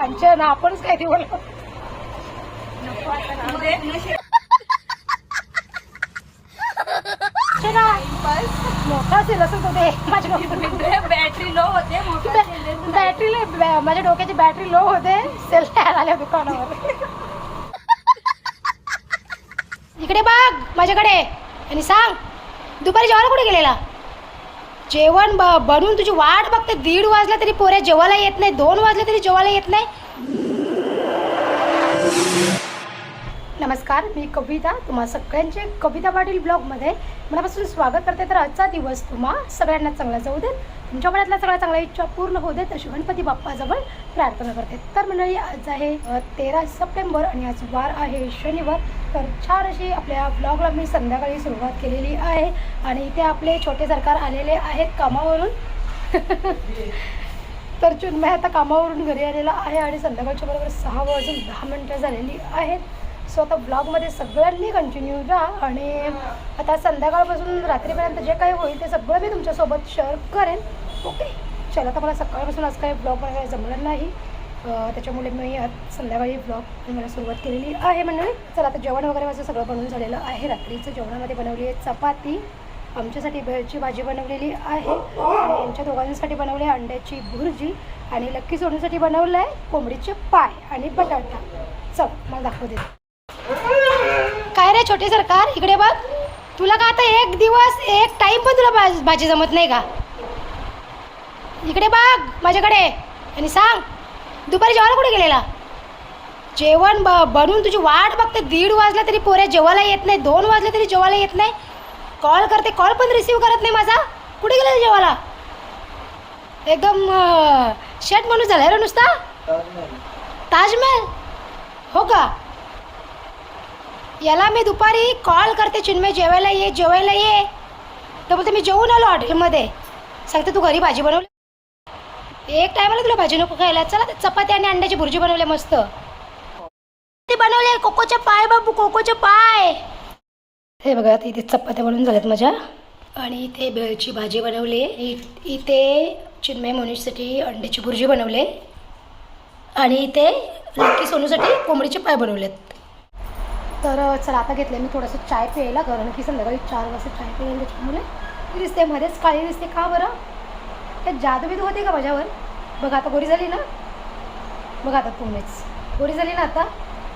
कांचन आपणच काय कांचना, मोठा असेल असं तो ते माझ्या बॅटरी लो होते बॅटरी माझ्या डोक्याची बॅटरी लो होते. सेल तयार आल्या दुकानावर. इकडे बघ माझ्याकडे. आणि सांग दुपारी जेवायला कुठे गेलेला? जेवण ब बनवून तुझी वाट बघते. दीड वाजला तरी पोऱ्या जेवायला येत नाही. दोन वाजले तरी जेवायला येत नाही. नमस्कार मी कविता. तुम्हा सगळ्यांचे कविता पाटील ब्लॉगमध्ये मनापासून स्वागत करते. तर आजचा दिवस तुम्हा सगळ्यांना चांगला जाऊ देत. तुमच्या मनातल्या सगळ्या चांगल्या इच्छा पूर्ण होऊ देत अशी गणपती बाप्पाजवळ प्रार्थना करते. तर मंडळी आज आहे तेरा सप्टेंबर आणि आज वार आहे शनिवार. तर छान अशी आपल्या ब्लॉगला मी संध्याकाळी सुरुवात केलेली आहे आणि इथे आपले छोटे सरकार आलेले आहेत कामावरून. तर चुन्मय आता कामावरून घरी आलेला आहे आणि संध्याकाळच्या बरोबर सहा वाजून दहा मिनटं झालेली आहेत. सो आता ब्लॉगमध्ये सगळ्यांनी कंटिन्यू राहा आणि आता संध्याकाळपासून रात्रीपर्यंत जे काही होईल ते सगळं मी तुमच्यासोबत शेअर करेन. ओके चला आता मला सकाळपासून आज काही ब्लॉग बनवायला जमलं नाही. त्याच्यामुळे मी आज संध्याकाळी ब्लॉग मला सुरुवात केलेली आहे मंडळी. चला आता जेवण वगैरे माझं सगळं बनवून झालेलं आहे. रात्रीचं जेवणामध्ये बनवली आहे चपाती. आमच्यासाठी भेळची भाजी बनवलेली आहे. आणि यांच्या दोघांसाठी बनवली आहे अंड्याची भुर्जी. आणि लक्की सोडण्यासाठी बनवलं आहे कोंबडीचे पाय आणि बटाटा. चल मला दाखवू दे. रे छोटे सरकार इकडे बघ. तुला का आता एक दिवस एक टाइम पण तुला भाज- जमत नाही का? इकडे बघ माझ्याकडे. आणि सांग दुपारी जेवायला कुठे गेलेला? जेवण ब बनवून तुझी वाट बघते. दीड वाजला तरी पोऱ्या जेवायला येत नाही. दोन वाजले तरी जेवायला येत नाही. कॉल करते कॉल पण रिसीव करत नाही माझा. कुठे गेला जेवायला? एकदम शेट माणूस झालाय रे नुसता. ताजमहल? हो का? याला मी दुपारी कॉल करते चिन्मय जेवायला ये जेवायला ये. तर बोलते मी जेवून आलो हॉटेलमध्ये. सांगते तू घरी भाजी बनवली? एक टायमाला तुला भाजी नको खायला. चला चपाती आणि अंड्याची भुर्जी बनवली मस्त. ते बनवले कोकोचे पाय बाबू कोकोचे पाय. हे बघा इथे चपात्या बनवून झाल्यात माझ्या. आणि इथे भेळची भाजी बनवली. इ- इथे चिन्मय मोनीसाठी अंड्याची भुर्जी बनवले. आणि इथे लक्की सोनूसाठी कोंबडीचे पाय बनवलेत. तर चला आता घेतलं मी थोडंसं चाय प्यायला कारण की संध्याकाळी चार वाजता चाय प्यायला त्याच्यामुळे दिसते मध्येच काळी दिसते का बरं? त्या जादू होते का माझ्यावर? बघा आता गोरी झाली ना? बघा आता तुम्हीच गोरी झाली ना आता?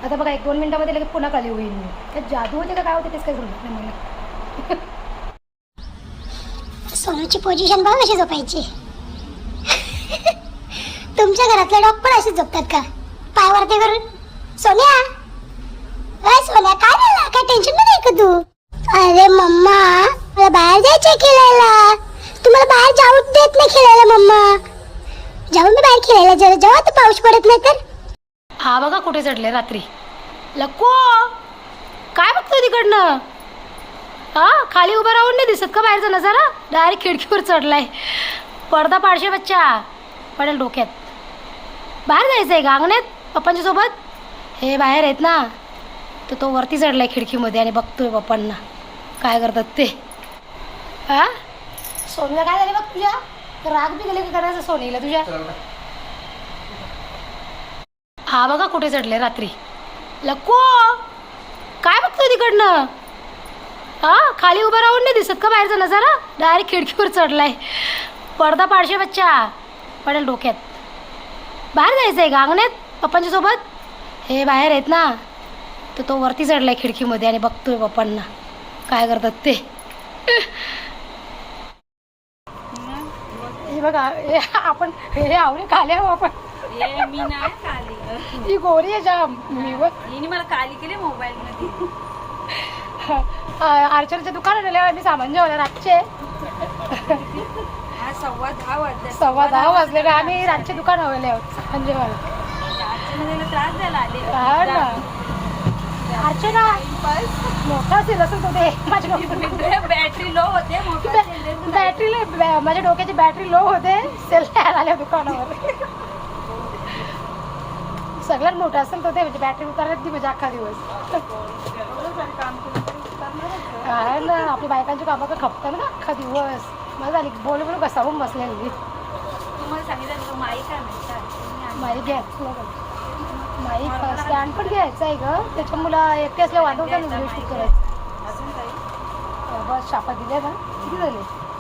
आता बघा एक दोन मिनटामध्ये लगेच पुन्हा काळी होईल मी. त्यात जादू होते का काय होते तेच काही समजत नाही मला. सोनूची पोझिशन बघ कशी झोपायची. तुमच्या घरातले डॉग पण असे झोपतात का? पायावरती करून. सोन्या! सोन्या काय झालं? काय टेन्शनमध्ये का तू? अरे मम्मा मला बाहेर जायचंय खेळायला. तुम्हाला बाहेर जाऊ देत नाही खेळायला मम्मा. जाऊ मी बाहेर खेळायला जरा जेव्हा तर पाऊस पडत नाही तर. हा बघा कुठे चढले रात्री. लको काय बघतोय तिकडनं? हा खाली उभं राहून नाही दिसत का बाहेरचा नजारा डायरेक्ट खिडकीवर चढलाय. पडदा पाडशे बच्चा. पडेल डोक्यात. बाहेर जायचं आहे का अंगण्यात पप्पांच्या सोबत? हे बाहेर आहेत ना. तर तो वरती चढलाय खिडकीमध्ये आणि बघतोय पप्पांना काय करतात ते? हा सोनीला काय झाले बघ तुझ्या? राग बी गेले करायचं सोनीला तुझ्या? हा बघा कुठे चढले रात्री. लको! काय बघतोय तिकडनं? हा खाली उभं राहून नाही दिसत का बाहेरचा नजारा? डायरेक्ट खिडकीवर चढलाय. पडदा पाडशे बच्चा. पडेल डोक्यात. बाहेर जायचं आहे का अंगण्यात पप्पांच्या सोबत? हे बाहेर आहेत ना. तर तो वरती चढलाय खिडकीमध्ये आणि बघतोय पप्पांना. काय करतात ते? हे बघा हे आपण हे आवडे खाले आहो आपण. ये मी नाही काली ही गोरी आहे जाम. मी हिने मला काली केली मोबाईल मध्ये आर्चरच्या दुकानात आल्यावर आम्ही सामान जेवलं रातचे. हा सव्वा दहा वाजता सव्वा दहा वाजले. आम्ही रातचे दुकान हवले आहोत. सामान जेवायला. त्रास झाला हा ना. आले अर्चना मोठा असेल असं तो ते माझ्या डोक्यात बॅटरी लो होते बॅटरी माझ्या डोक्याची बॅटरी लो होते. सेल तयार आल्या दुकानावर. सगळ्यात मोठा असेल तो ते म्हणजे बॅटरी उतारत ती म्हणजे अख्खा दिवस. हा ना आपल्या बायकांची कामं का खपतात ना अख्खा दिवस. मला झाली बोल बोल कसा पण बसलेली माई काय माईक स्टँड पण घ्यायचं आहे ग. त्याच्या मुला एकटे असल्या वाजवता व्हिडिओ शूट करायचं. बस शापा दिल्या ना किती झाले?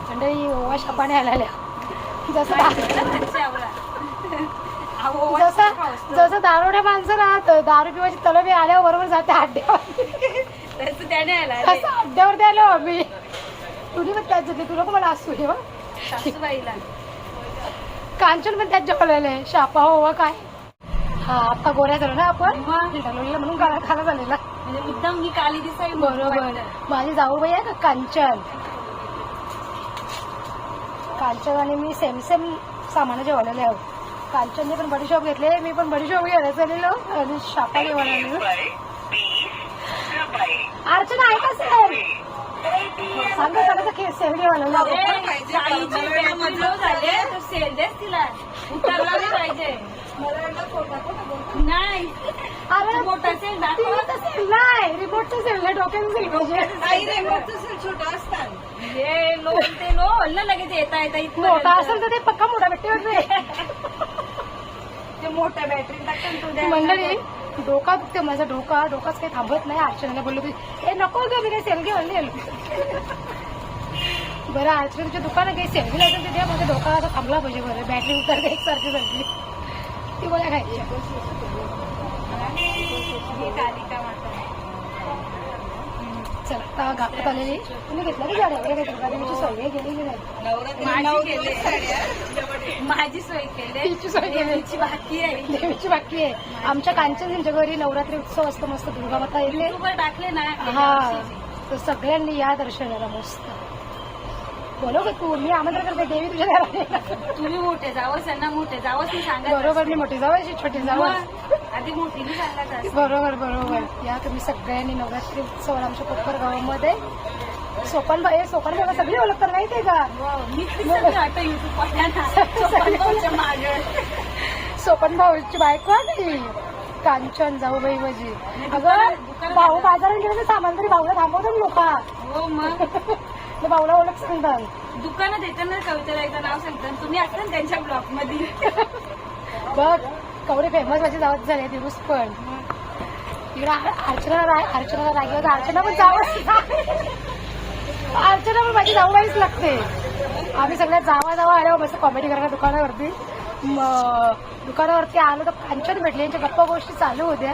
मंडळी ओवा शापाने आलेल्या. जसं जसं. जसं दारोड्या माणसं राहत दारू पिवायची तलबी आल्यावर बरोबर जाते अड्ड्यावर तसं अड्ड्यावर द्यायला आम्ही. तुझी पण त्याच जाते. तुला पण मला असू हे. सासूबाईला. कांचन पण त्यात जेवलेलं आहे शापा हो काय? हा आता गोऱ्या झालो ना आपण? म्हणून गाळा खाला झालेला. म्हणजे मुद्दाम ही काली म्हणून बरोबर. माझी जाऊबाई आहे का? कांचन. कांचन आणि मी सेम सेम सामान जेवलेले आहोत कांचनने पण बडीशॉप घेतले मी पण बडीशॉप घ्यायला चाललेलो. आणि शापा घेऊन आलेलो अर्चना आहे का सेल सांगा सांगा तर सेल घेऊन झाले सेंदेच तिला उतरला पाहिजे. नाही. अरे मोठा सेल दाखव टीव्हीचा सेल नाही रिमोटचा सेल नाही डोक्याचा सेल पाहिजे हे ते लो ना लगेच येता येता. मोठा असेल तर ते पक्का मोठा भेटते ते मोठ्या बॅटरी. मंडळी डोका दुखते माझा डोका. डोकाच काही थांबत नाही. अर्चनाला बोललो की ए नको ग मी काही सेल घेऊन येईल बरं तुझ्या दुकानात काही सेल घेऊन असेल तर द्या माझा डोका आता थांबला पाहिजे. बरं बॅटरी उतरते एकसारखी झाली. ती गोळ्या खायच्या. माता. चला आता आलेली. तुम्ही घेतला की गाड्या वगैरे घेतलं का? तुमची सोय गेली की नाही. माझी केली माझी सोय केली. तिची सोय केली. देवीची बाकी आहे. देवीची बाकी आहे. आमच्या कांचन यांच्या घरी नवरात्री उत्सव असतो मस्त दुर्गामाता येते. युट्यूबवर टाकले ना हा. तर सगळ्यांनी या दर्शनाला मस्त. बरोबर तू मी आमंत्रण करते देवी तुझ्या घरात तुम्ही मोठे जावं त्यांना मोठे जावंच मी सांगत बरोबर मी मोठी जावायची छोटी जावं आधी असते. बरोबर बरोबर. या तुम्ही सगळ्यांनी नवरात्री उत्सवाला आमच्या कोपर गावामध्ये. सोपान भाई सोपान बाबा सगळी ओळखतात माहितीये का? मागे. सोपन भाऊची बायको आहे कांचन जाऊ बाई माझी. अगं भाऊ बाजारात गेलं सामान तरी भाऊला थांबवतात लोक. मग भाऊला ओळख सांगतात दुकानात येताना कविता एकदा नाव सांगतात तुम्ही असता ना त्यांच्या ब्लॉकमध्ये बघ कवरे फेमस माझी जावत झाले दिवस पण. इकडे अर्चना राय अर्चना रागी होता अर्चना पण जावं अर्चना पण माझी जाऊबाईच लागते. आम्ही सगळ्या जावा जावा आल्यावर मस्त कॉमेडी करायला दुकानावरती. दुकानावरती आलो तर कांचन भेटले. यांच्या गप्पा गोष्टी चालू होत्या.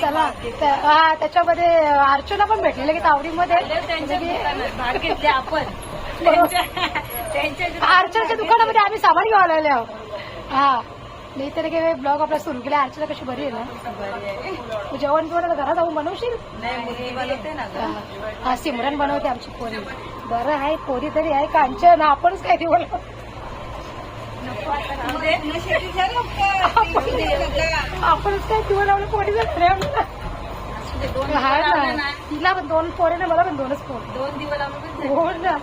चला हा, त्याच्यामध्ये अर्चना पण भेटलेली की तावडीमध्ये. म्हणजे आपण. अर्चनाच्या दुकानामध्ये आम्ही सामान घेऊन आलेले आहोत. हा. नाही तर काही ब्लॉग आपला सुरू केला. अर्चना कशी बरी आहे ना? तू जेवण बिवण घरात जाऊन बनवशील? हा. सिमरन बनवते आमची पोरी. बरं आहे पोरी तरी आहे कांचन आपणच काय दिवल आपणच काय दिवल लावलं ना. तिला पण दोन पोरे ना मला पण दोनच पोर. दोन दिवस लावले हो ना.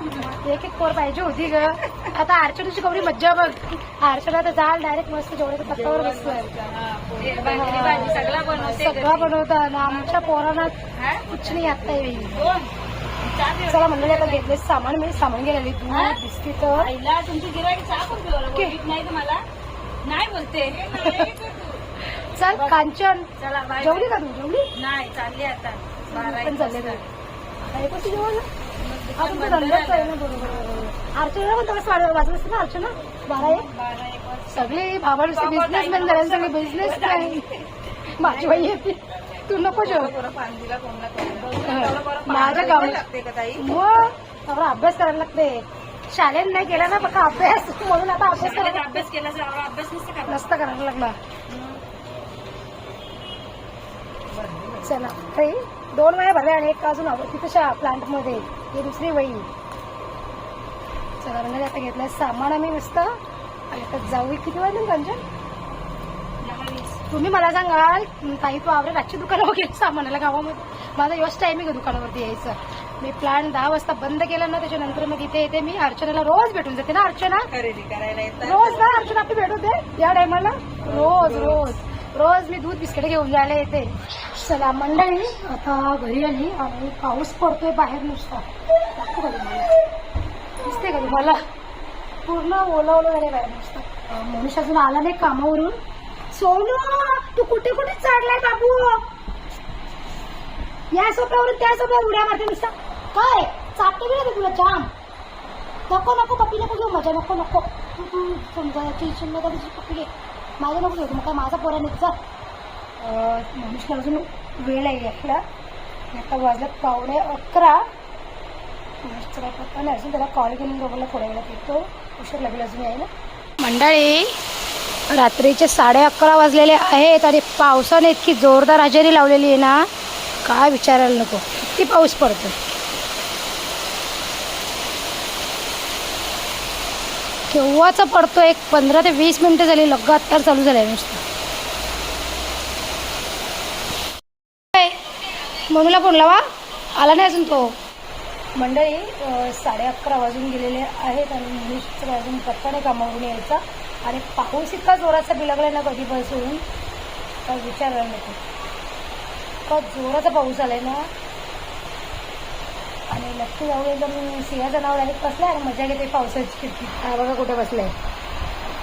एक एक पोर पाहिजे होती ग. आता अर्चनाची कवरी मज्जा बघ. अर्चना तर जाल डायरेक्ट मस्त जेवढ्या पत्तावर बसतोय सगळा बनवते आमच्या पोरांना? कुछ नाही आता येईल. चला मंडळी आता घेतले सामान मी सामान गेलेली? दूध बिस्किट. आईला तुमची गिराईक चहा पण पिवलं नाही तर मला नाही बोलते. चल कांचन. चला बाय जेवली का तू? जेवली? नाही चालली आता. बारा पण चालले. काय जेवण? हा धंदाच आहे ना बरोबर बरोबर. अर्चना पण तसं वाजत वाजत असते ना अर्चना? बारा एक. सगळे बाबा नुसते बिझनेसमॅन झाले सगळे बिझनेस माझी बाई येते. तू नको जेव. माझ्या गावात मग मला अभ्यास करायला लागते. शाळेत नाही केला ना फक्त अभ्यास. म्हणून आता अभ्यास करायला अभ्यास केला अभ्यास नसतं करायला लागला. चला ताई दोन वेळा भरले आणि एक अजून तिथं प्लांटमध्ये ही दुसरी वही. चला म्हणजे आता घेतलं सामान आम्ही मस्त. आणि आता जाऊ किती कंचन दहा वीस. तुम्ही मला सांगाल ताई तू आवडेल आजची दुकानं वगैरे सामानाला गावामध्ये. माझा योच टायमिंग आहे दुकानावरती यायचं. मी प्लांट दहा वाजता बंद केला ना त्याच्यानंतर मग इथे येते. मी अर्चनाला रोज भेटून जाते ना अर्चना? खरेदी करायला येतात. रोज ना अर्चना आपली भेट होते या टायमाला रोज रोज. रोज मी दूध बिस्किट घेऊन जायला येते. चला मंडळी आता घरी आली आणि पाऊस पडतोय बाहेर नुसता? दिसते का तुम्हाला? पूर्ण ओलं ओलं झाले बाहेर नुसतं. मनुष्य अजून आला नाही कामावरून. सोनू तू कुठे कुठे चढलाय बाबू? या सोप्यावरून त्या सोप्यावर उड्या मारते नुसता. काय? चाटते बी तुला जाम? नको नको पप्पी नको घेऊ मजा नको नको. समजा टेन्शन नका तुझी त्याची पप्पी घे माझं नको घेऊ मग काय माझा पोरा निघचा मनुष्यला अजून वेळ आहे यायला आता वाजलं पावणे अकरा. मनुष्यचा पप्पा नाही अजून त्याला कॉल केला बघायला थोड्या वेळात येतो. उशीर लागेल अजून यायला. मंडळी रात्रीचे साडे अकरा वाजलेले आहेत आणि पावसाने इतकी जोरदार हजेरी लावलेली आहे ना? काय विचारायला नको. किती पाऊस पडतो केव्हाचा पडतो एक पंधरा ते वीस मिनिटं झाली लगातार चालू झालंय नुसतं. काय? मनूला फोन लावा. आला नाही अजून तो. मंडळी साडे अकरा वाजून गेलेले आहेत आणि मनुष्यचं वाजून नाही कामावरून यायचा. आणि पाऊस इतका जोराचा बिलगला ना कधी बसून काय विचारायला नको. इतका जोराचा पाऊस आलाय ना. आणि लक्ष्मी जाऊ एकदम सिंहा जनावर आणि बसलाय आणि मजा घेते पावसाची खिडकी हा बघा कुठे बसलाय.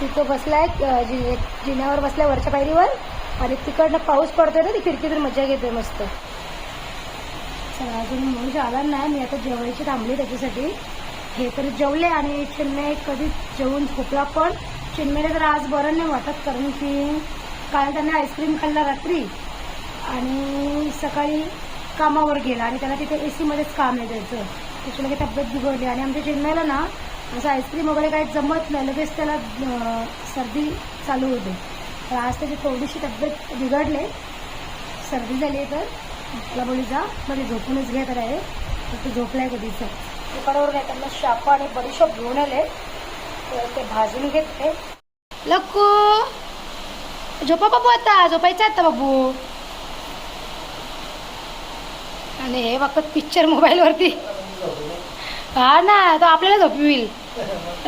तिथं बसलाय जिन्यावर बसलाय वरच्या पायरीवर. आणि तिकडनं पाऊस पडतोय ना ती खिडकीतून मजा घेते मस्त. चला अजून मनुष्य आला नाही. मी आता जेवायची थांबली त्याच्यासाठी. हे तर जेवले आणि चिन्मय कधी जेवून झोपला पण चिन्मयला तर आज बरं नाही वाटत कारण की काल त्याने आईस्क्रीम खाल्ला रात्री. आणि सकाळी कामावर गेला आणि त्याला तिथे ए सीमध्येच काम आहे त्याचं. त्याची लगेच तब्येत बिघडली आणि आमच्या चिन्मयला ना असं आईस्क्रीम वगैरे काही जमत नाही. लगेच त्याला सर्दी चालू होते. तर आज त्याची थोडीशी तब्येत बिघडले. सर्दी झाली आहे तर त्याला बोली जा मध्ये झोपूनच घ्या तर आहे तर ते झोपलाय कधीच दुकानावर त्यांना शाप आणि बडीशॉप घेऊन आले. तर ते भाजून घेतले. लक्कू! झोपा बाबू आता झोपायचं आता बाबू. आणि हे बघतात पिक्चर मोबाईलवरती हा ना तो आपल्याला झोपविल.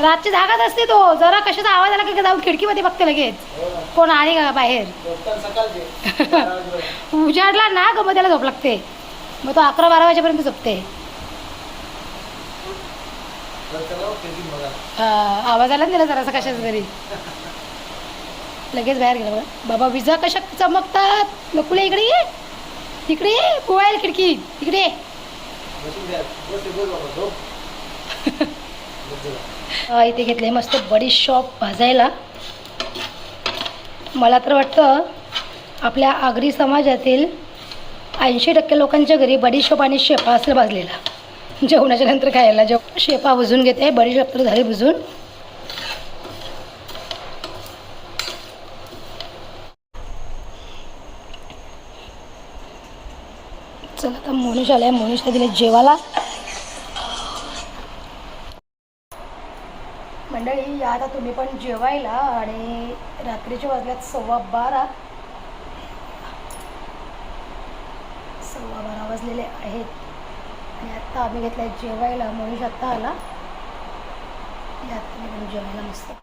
रातची जागाच असते तो. जरा कशाचा आवाज आला की जाऊन खिडकीमध्ये बघते लगेच. कोण आले का बाहेर? उजाडला ना ग मग त्याला झोप लागते. मग तो अकरा बारा वाजेपर्यंत झोपते. हा, आवाज आला ना त्याला जरासा कशाचा तरी. लगेच बाहेर गेला बघा. बाबा विजा कशा चमकतात? नकुले इकडे ये. तिकडे पोवायला खिडकी. तिकडे. इथे घेतले मस्त बडी शॉप भाजायला. मला तर वाटतं आपल्या आगरी समाजातील ऐंशी टक्के लोकांच्या घरी बडीशोप आणि शेपा असलं भाजलेला. जेवणाच्या नंतर खायला. जेव शेपा भुजून घेते बडीशोप तर झाली भुजून चला आता मोनिश आलाय मोनिशला दिले जेवायला. मंडळी या आता तुम्ही पण जेवायला आणि रात्रीच्या वाजल्यात सव्वा बारा. सव्वा बारा वाजलेले आहेत. आणि आत्ता आम्ही घेतलाय जेवायला मनीष आत्ता आला. या तुम्ही पण जेवायला मस्त.